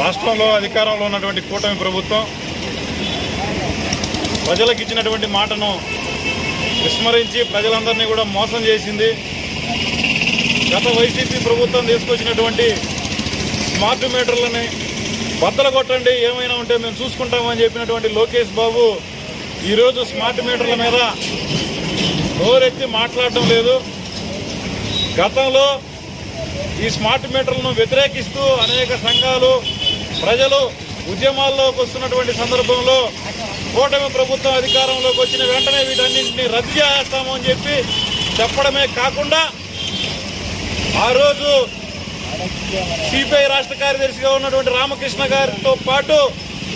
రాష్ట్రంలో అధికారంలో ఉన్నటువంటి కూటమి ప్రభుత్వం ప్రజలకు ఇచ్చినటువంటి మాటను విస్మరించి ప్రజలందరినీ కూడా మోసం చేసింది. గత వైసీపీ ప్రభుత్వం తీసుకొచ్చినటువంటి స్మార్ట్ మీటర్లని బద్దలు కొట్టండి ఏమైనా ఉంటే మేము చూసుకుంటామని చెప్పినటువంటి లోకేష్ బాబు ఈరోజు స్మార్ట్ మీటర్ల మీద నోరెత్తి మాట్లాడటం లేదు. గతంలో ఈ స్మార్ట్ మీటర్లను వ్యతిరేకిస్తూ అనేక సంఘాలు ప్రజలు ఉద్యమాల్లోకి వస్తున్నటువంటి సందర్భంలో కూటమి ప్రభుత్వం అధికారంలోకి వచ్చిన వెంటనే వీటన్నింటినీ రద్దు చేస్తాము అని చెప్పి చెప్పడమే కాకుండా ఆ రోజు సిపిఐ రాష్ట్ర కార్యదర్శిగా ఉన్నటువంటి రామకృష్ణ గారితో పాటు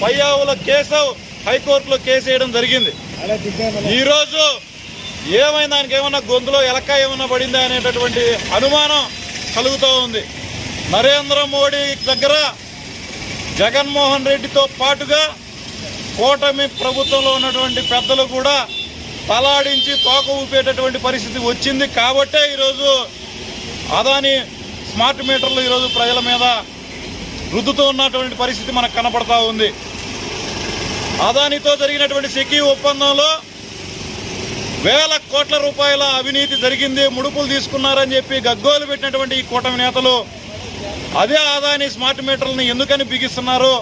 పయ్యావుల కేశవ్ హైకోర్టులో కేసు వేయడం జరిగింది. ఈరోజు ఏమైంది? దానికి ఏమన్నా గొంతులో ఎలక ఏమన్నా పడిందా అనేటటువంటి అనుమానం కలుగుతూ ఉంది. నరేంద్ర మోడీ దగ్గర జగన్మోహన్ రెడ్డితో పాటుగా కూటమి ప్రభుత్వంలో ఉన్నటువంటి పెద్దలు కూడా తలాడించి తోక ఊపేటటువంటి పరిస్థితి వచ్చింది కాబట్టే ఈరోజు అదాని స్మార్ట్ మీటర్లు ఈరోజు ప్రజల మీద రుద్దుతూ ఉన్నటువంటి పరిస్థితి మనకు కనపడతా ఉంది. అదానితో జరిగినటువంటి సెకీ ఒప్పందంలో వేల కోట్ల రూపాయల అవినీతి జరిగింది ముడుపులు తీసుకున్నారని చెప్పి గగ్గోలు పెట్టినటువంటి ఈ కూటమి నేతలు అదే ఆదాయాన్ని స్మార్ట్ మీటర్లను ఎందుకని బిగిస్తున్నారో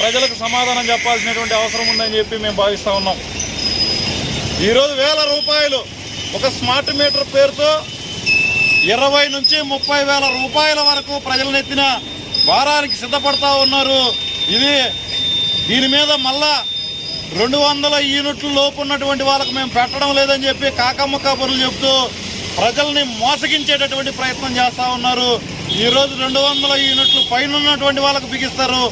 ప్రజలకు సమాధానం చెప్పాల్సినటువంటి అవసరం ఉందని చెప్పి మేము భావిస్తూ ఉన్నాం. ఈరోజు వేల రూపాయలు ఒక స్మార్ట్ మీటర్ పేరుతో ఇరవై నుంచి ముప్పై వేల రూపాయల వరకు ప్రజలనెత్తిన భారానికి సిద్ధపడతా ఉన్నారు. ఇది దీని మీద మళ్ళా రెండు వందల యూనిట్లు లోపు ఉన్నటువంటి వాళ్ళకి మేము పెట్టడం లేదని చెప్పి కాకమ్మ కబుర్లు చెప్తూ ప్రజల్ని మోసగించేటటువంటి ప్రయత్నం చేస్తూ ఉన్నారు. ఈరోజు రెండు వందల యూనిట్లు పైన ఉన్నటువంటి వాళ్ళకి బిగిస్తారు.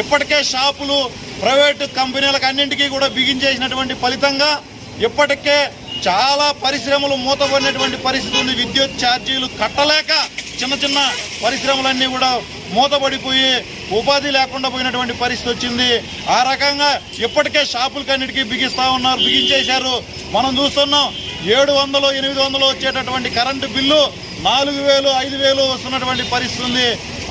ఇప్పటికే షాపులు ప్రైవేటు కంపెనీలకు అన్నింటికీ కూడా బిగించేసినటువంటి ఫలితంగా ఇప్పటికే చాలా పరిశ్రమలు మూతపడినటువంటి పరిస్థితి ఉంది. విద్యుత్ ఛార్జీలు కట్టలేక చిన్న చిన్న పరిశ్రమలన్నీ కూడా మూతపడిపోయి ఉపాధి లేకుండా పోయినటువంటి పరిస్థితి వచ్చింది. ఆ రకంగా ఇప్పటికే షాపులకన్నిటికీ బిగిస్తూ ఉన్నారు బిగించేశారు. మనం చూస్తున్నాం ఏడు వందలు ఎనిమిది వందలు వచ్చేటటువంటి కరెంటు బిల్లు నాలుగు వేలు ఐదు వేలు వస్తున్నటువంటి పరిస్థితి ఉంది.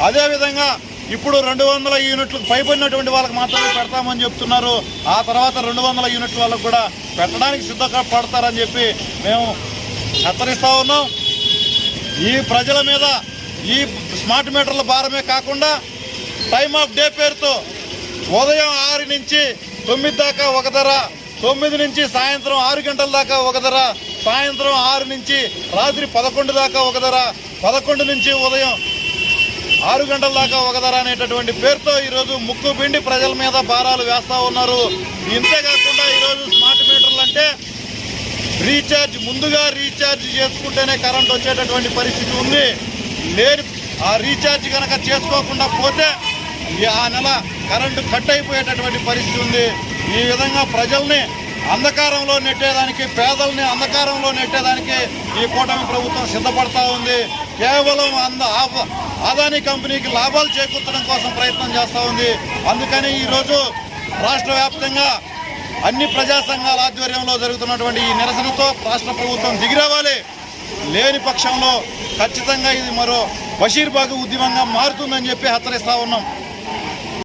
అదేవిధంగా ఇప్పుడు రెండు వందల యూనిట్లు పైబడినటువంటి వాళ్ళకి మాత్రమే పెడతామని చెప్తున్నారు. ఆ తర్వాత రెండు వందల యూనిట్ల వాళ్ళకు కూడా పెట్టడానికి సిద్ధంగా పడతారని చెప్పి మేము హెచ్చరిస్తూ ఉన్నాం. ఈ ప్రజల మీద ఈ స్మార్ట్ మీటర్ల భారమే కాకుండా టైమ్ ఆఫ్ డే పేరుతో ఉదయం ఆరు నుంచి తొమ్మిది దాకా ఒక ధర తొమ్మిది నుంచి సాయంత్రం ఆరు గంటల దాకా ఒక ధర సాయంత్రం ఆరు నుంచి రాత్రి పదకొండు దాకా ఒక ధర పదకొండు నుంచి ఉదయం ఆరు గంటల దాకా ఒక ధర అనేటటువంటి పేరుతో ఈరోజు ముక్కు పిండి ప్రజల మీద భారాలు వేస్తూ ఉన్నారు. ఇంతేకాకుండా ఈరోజు స్మార్ట్ మీటర్లు అంటే రీఛార్జ్ ముందుగా రీఛార్జ్ చేసుకుంటేనే కరెంట్ వచ్చేటటువంటి పరిస్థితి ఉంది. లేని ఆ రీఛార్జ్ కనుక చేసుకోకుండా పోతే ఆ నెల కరెంటు కట్ అయిపోయేటటువంటి పరిస్థితి ఉంది. ఈ విధంగా ప్రజల్ని అంధకారంలో నెట్టేదానికి పేదల్ని అంధకారంలో నెట్టేదానికి ఈ కూటమి ప్రభుత్వం సిద్ధపడతా ఉంది. కేవలం అంద ఆదాని అదానీ కంపెనీకి లాభాలు చేకూర్చడం కోసం ప్రయత్నం చేస్తూ ఉంది. అందుకని ఈరోజు రాష్ట్ర వ్యాప్తంగా అన్ని ప్రజా సంఘాల ఆధ్వర్యంలో జరుగుతున్నటువంటి ఈ నిరసనతో రాష్ట్ర ప్రభుత్వం దిగిరావాలి. లేని పక్షంలో ఖచ్చితంగా ఇది మరో బషీర్బాగ్ ఉద్యమంగా మారుతుందని చెప్పి హెచ్చరిస్తా ఉన్నాం.